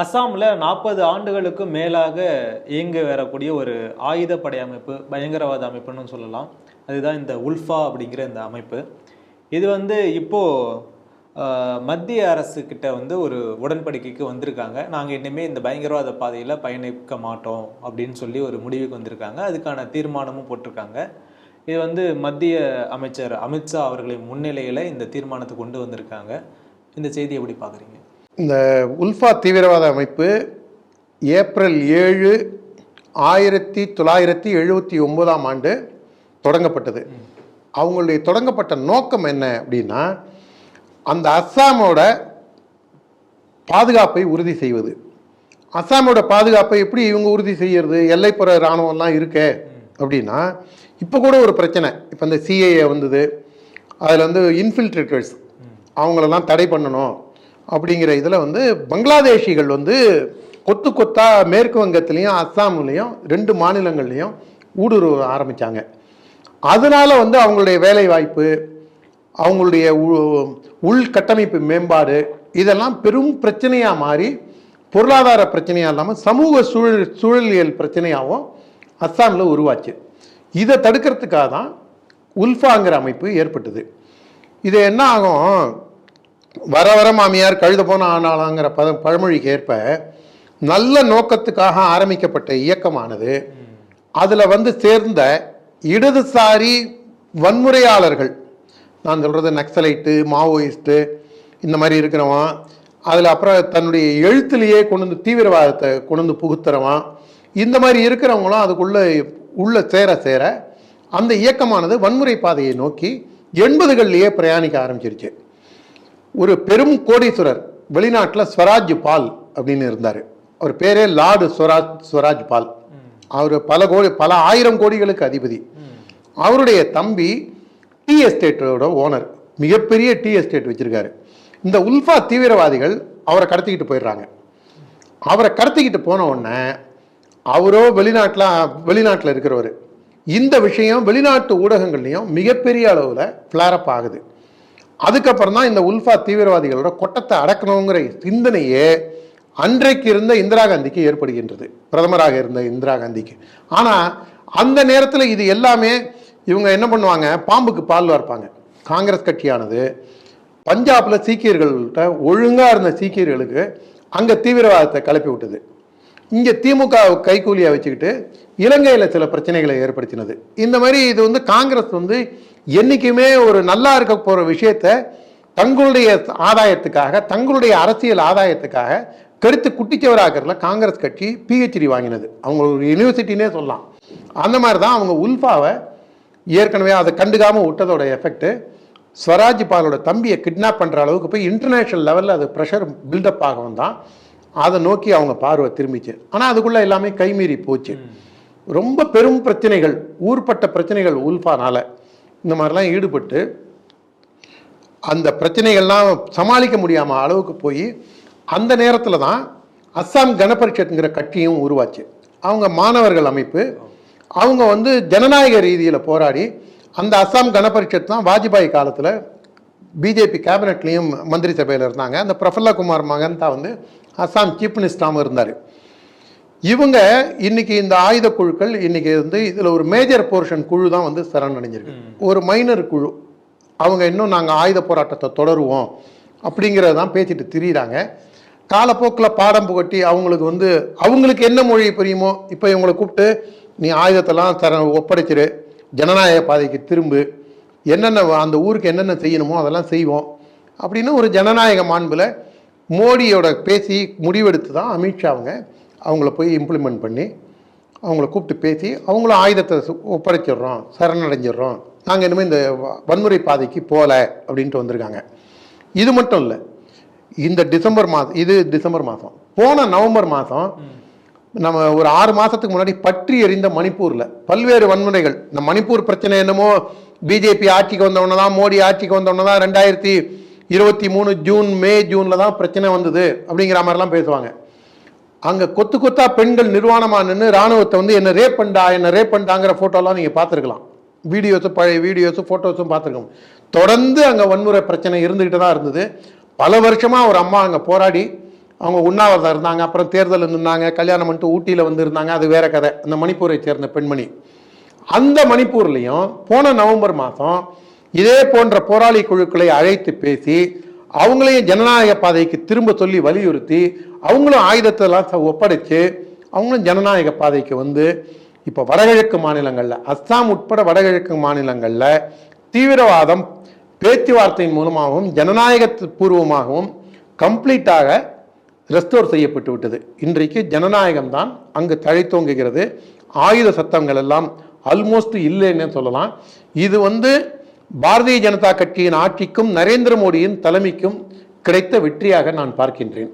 அஸ்ஸாமில் நாற்பது ஆண்டுகளுக்கு மேலாக இயங்கி வரக்கூடிய ஒரு ஆயுதப்படை அமைப்பு பயங்கரவாத அமைப்புன்னு சொல்லலாம். அதுதான் இந்த உல்ஃபா அப்படிங்கிற இந்த அமைப்பு. இது வந்து இப்போ மத்திய அரசுக்கிட்ட வந்து ஒரு உடன்படிக்கைக்கு வந்திருக்காங்க. நாங்கள் இனிமேல் இந்த பயங்கரவாத பாதையில் பயணிக்க மாட்டோம் அப்படின்னு சொல்லி ஒரு முடிவுக்கு வந்திருக்காங்க. அதுக்கான தீர்மானமும் போட்டிருக்காங்க. இது வந்து மத்திய அமைச்சர் அமித்ஷா அவர்களின் முன்னிலையில் இந்த தீர்மானத்தை கொண்டு வந்திருக்காங்க. இந்த செய்தி எப்படி பார்க்குறீங்க? இந்த உல்ஃபா தீவிரவாத அமைப்பு ஏப்ரல் ஏழு ஆயிரத்தி தொள்ளாயிரத்தி எழுபத்தி ஒன்பதாம் ஆண்டு தொடங்கப்பட்டது. அவங்களுடைய தொடங்கப்பட்ட நோக்கம் என்ன அப்படின்னா அந்த அஸ்ஸாமோட பாதுகாப்பை உறுதி செய்வது. அஸ்ஸாமோட பாதுகாப்பை எப்படி இவங்க உறுதி செய்யறது? எல்லைப்புற இராணுவம்லாம் இருக்கே அப்படின்னா இப்போ கூட ஒரு பிரச்சனை. இப்போ இந்த சிஏஏ வந்தது. அதில் வந்து இன்ஃபில்ட்ரேட்டர்ஸ் அவங்களெல்லாம் தடை பண்ணணும். அப்படிங்கிற இதில் வந்து பங்களாதேஷிகள் வந்து கொத்து கொத்தா மேற்கு வங்கத்துலேயும் அஸ்ஸாம்லேயும் ரெண்டு மாநிலங்கள்லேயும் ஊடுருவ ஆரம்பித்தாங்க அதனால் வந்து அவங்களுடைய வேலை வாய்ப்பு அவங்களுடைய உ- உள்கட்டமைப்பு மேம்பாடு இதெல்லாம் பெரும் பிரச்சனையாக மாறி பொருளாதார பிரச்சனையாக இல்லாமல் சமூக சூழல் சூழலியல் பிரச்சனையாகவும் அஸ்ஸாமில் உருவாச்சு. இதை தடுக்கிறதுக்காக தான் உல்ஃபாங்கிற அமைப்பு ஏற்பட்டது. இது என்ன ஆகும்? வர வர மாமியார் கழுத போன ஆனாலாங்கிற பத பழமொழிக்கு ஏற்ப நல்ல நோக்கத்துக்காக ஆரம்பிக்கப்பட்ட இயக்கமானது. அதில் வந்து சேர்ந்த இடதுசாரி வன்முறையாளர்கள். நான் சொல்கிறது நக்சலைட்டு மாவோயிஸ்ட்டு இந்த மாதிரி இருக்கிறவன் அதில் அப்புறம் தன்னுடைய எழுத்துலேயே கொண்டு வந்து தீவிரவாதத்தை கொண்டு வந்து புகுத்துறவன் இந்த மாதிரி இருக்கிறவங்களும் அதுக்குள்ளே உள்ள சேர சேர அந்த இயக்கமானது வன்முறை பாதையை நோக்கி எண்பதுகள்லேயே பிரயாணிக்க ஆரம்பிச்சிருச்சு. ஒரு பெரும் கோடீஸ்வரர் வெளிநாட்டில் ஸ்வராஜ் பால் அப்படின்னு இருந்தார். அவர் பேரே லார்டு ஸ்வராஜ் ஸ்வராஜ் பால். அவர் பல கோடி பல ஆயிரம் கோடிகளுக்கு அதிபதி. அவருடைய தம்பி டீ எஸ்டேட்டோட ஓனர் மிகப்பெரிய டீ எஸ்டேட் வச்சிருக்காரு. இந்த உல்ஃபா தீவிரவாதிகள் அவரை கடத்திக்கிட்டு போயிடுறாங்க. அவரை கடத்திக்கிட்டு போன உடனே அவரோ வெளிநாட்டில் வெளிநாட்டில் இருக்கிறவர். இந்த விஷயம் வெளிநாட்டு ஊடகங்கள்லையும் மிகப்பெரிய அளவில் ஃப்ளாரப் ஆகுது. அதுக்கப்புறம் தான் இந்த உல்ஃபா தீவிரவாதிகளோட கொட்டத்தை அடக்கணுங்கிற சிந்தனையே அன்றைக்கு இருந்த இந்திரா காந்திக்கு ஏற்படுகின்றது. பிரதமராக இருந்த இந்திரா காந்திக்கு. ஆனால் அந்த நேரத்தில் இது எல்லாமே இவங்க என்ன பண்ணுவாங்க? பாம்புக்கு பால் வார்ப்பாங்க காங்கிரஸ் கட்சியானது பஞ்சாபில் சீக்கியர்கள்ட்ட ஒழுங்காக இருந்த சீக்கியர்களுக்கு அங்கே தீவிரவாதத்தை கிளப்பி விட்டது இங்கே திமுக கைக்கூலியாக வச்சுக்கிட்டு இலங்கையில் சில பிரச்சனைகளை ஏற்படுத்தினது. இந்த மாதிரி இது வந்து காங்கிரஸ் வந்து என்றைக்குமே ஒரு நல்லா இருக்க போகிற விஷயத்த தங்களுடைய ஆதாயத்துக்காக தங்களுடைய அரசியல் ஆதாயத்துக்காக கருத்து குட்டிச்சவராக்கிறதுல காங்கிரஸ் கட்சி பிஹெச்டி வாங்கினது. அவங்க ஒரு யூனிவர்சிட்டினே சொல்லலாம். அந்த மாதிரி தான் அவங்க உல்ஃபாவை ஏற்கனவே அதை கண்டுக்காமல் விட்டதோட எஃபெக்ட்டு ஸ்வராஜ் பாலோட தம்பியை கிட்னாப் பண்ணுற அளவுக்கு போய் இன்டர்நேஷ்னல் லெவலில் அது ப்ரெஷர் பில்டப் ஆகவும் தான் அதை நோக்கி அவங்க பார்வை திரும்பிச்சு. ஆனால் அதுக்குள்ளே எல்லாமே கைமீறி போச்சு. ரொம்ப பெரும் பிரச்சனைகள் ஊர்பட்ட பிரச்சனைகள் உல்ஃபானால். இந்த மாதிரிலாம் ஈடுபட்டு அந்த பிரச்சனைகள்லாம் சமாளிக்க முடியாமல் அளவுக்கு போய் அந்த நேரத்தில் தான் அஸ்ஸாம் கணபரிஷத்துங்கிற கட்சியும் உருவாச்சு. அவங்க மாணவர்கள் அமைப்பு அவங்க வந்து ஜனநாயக ரீதியில் போராடி அந்த அஸ்ஸாம் கணபரிஷத் தான் வாஜ்பாய் காலத்தில் பிஜேபி கேபினெட்லேயும் மந்திரி சபையில் இருந்தாங்க. அந்த பிரஃபுல்ல குமார் மகந்தா வந்து அஸ்ஸாம் சீஃப் மினிஸ்டராகவும் இருந்தார். இவங்க இன்னைக்கு இந்த ஆயுத குழுக்கள் இன்னைக்கு வந்து இதில் ஒரு மேஜர் போர்ஷன் குழு தான் வந்து சரணடைஞ்சிருக்கு ஒரு மைனர் குழு. அவங்க இன்னும் நாங்கள் ஆயுத போராட்டத்தை தொடருவோம் அப்படிங்கிறத தான் பேசிட்டு திரியிறாங்க. காலப்போக்கில் பாடம் புகட்டி அவங்களுக்கு வந்து அவங்களுக்கு என்ன மொழி புரியுமோ இப்போ இவங்களை கூப்பிட்டு நீ ஆயுதத்தெல்லாம் தர ஒப்படைச்சிரு. ஜனநாயக பாதைக்கு திரும்பு. என்னென்ன அந்த ஊருக்கு என்னென்ன செய்யணுமோ அதெல்லாம் செய்வோம். அப்படின்னு ஒரு ஜனநாயக மாண்பில் மோடியோட பேசி முடிவெடுத்து தான் அமித்ஷா அவங்க அவங்கள போய் இம்ப்ளிமெண்ட் பண்ணி அவங்கள கூப்பிட்டு பேசி அவங்களும் ஆயுதத்தை ஒப்படைச்சிடுறோம் சரணடைஞ்சிடுறோம். நாங்கள் இனிமேல் இந்த வ- வன்முறை பாதைக்கு போகல அப்படின்ட்டு வந்திருக்காங்க. இது மட்டும் இல்லை இந்த டிசம்பர் மாதம் இது டிசம்பர் மாதம் போன நவம்பர் மாதம் நம்ம ஒரு ஆறு மாதத்துக்கு முன்னாடி பற்றி எறிந்த மணிப்பூரில் பல்வேறு வன்முறைகள். இந்த மணிப்பூர் பிரச்சனை என்னமோ பிஜேபி ஆட்சிக்கு வந்தவொடனே தான் மோடி ஆட்சிக்கு வந்தவொடனே தான் ரெண்டாயிரத்தி இருபத்தி மூணு ஜூன் மே ஜூனில் தான் பிரச்சனை வந்தது அப்படிங்கிற மாதிரிலாம் பேசுவாங்க. அங்கே கொத்து கொத்தா பெண்கள் நிர்வாணமாக நின்று ராணுவத்தை வந்து என்ன ரேப் பண்ணா என்ன ரேப் பண்ணாங்கிற ஃபோட்டோலாம் நீங்கள் பார்த்துருக்கலாம். வீடியோஸும் பழைய வீடியோஸும் ஃபோட்டோஸும் பார்த்துருக்கோம். தொடர்ந்து அங்கே வன்முறை பிரச்சனை இருந்துக்கிட்டு தான் இருந்தது. பல வருஷமாக ஒரு அம்மா அங்கே போராடி அவங்க உண்ணாவிரதம் இருந்தாங்க அப்புறம் தேர்தல் நின்னாங்க கல்யாணம் பண்ணிட்டு ஊட்டியில் வந்து இருந்தாங்க அது வேற கதை. அந்த மணிப்பூரை சேர்ந்த பெண்மணி. அந்த மணிப்பூர்லேயும் போன நவம்பர் மாதம் இதே போன்ற போராளி குழுக்களை அழைத்து பேசி அவங்களையும் ஜனநாயக பாதைக்கு திரும்ப சொல்லி வலியுறுத்தி அவங்களும் ஆயுதத்தெல்லாம் ச- ஒப்படைச்சு அவங்களும் ஜனநாயக பாதைக்கு வந்து இப்போ வடகிழக்கு மாநிலங்களில் அஸ்ஸாம் உட்பட வடகிழக்கு மாநிலங்களில் தீவிரவாதம் பேச்சுவார்த்தையின் மூலமாகவும் ஜனநாயக பூர்வமாகவும் கம்ப்ளீட்டாக ரெஸ்டோர் செய்யப்பட்டு விட்டது. இன்றைக்கு ஜனநாயகம் தான் அங்கு தழைத்தோங்குகிறது. ஆயுத சத்தங்கள் எல்லாம் ஆல்மோஸ்ட் இல்லைன்னு சொல்லலாம். இது வந்து பாரதிய ஜனதா கட்சியின் ஆட்சிக்கும் நரேந்திர மோடியின் தலைமைக்கும் கிடைத்த வெற்றியாக நான் பார்க்கின்றேன்.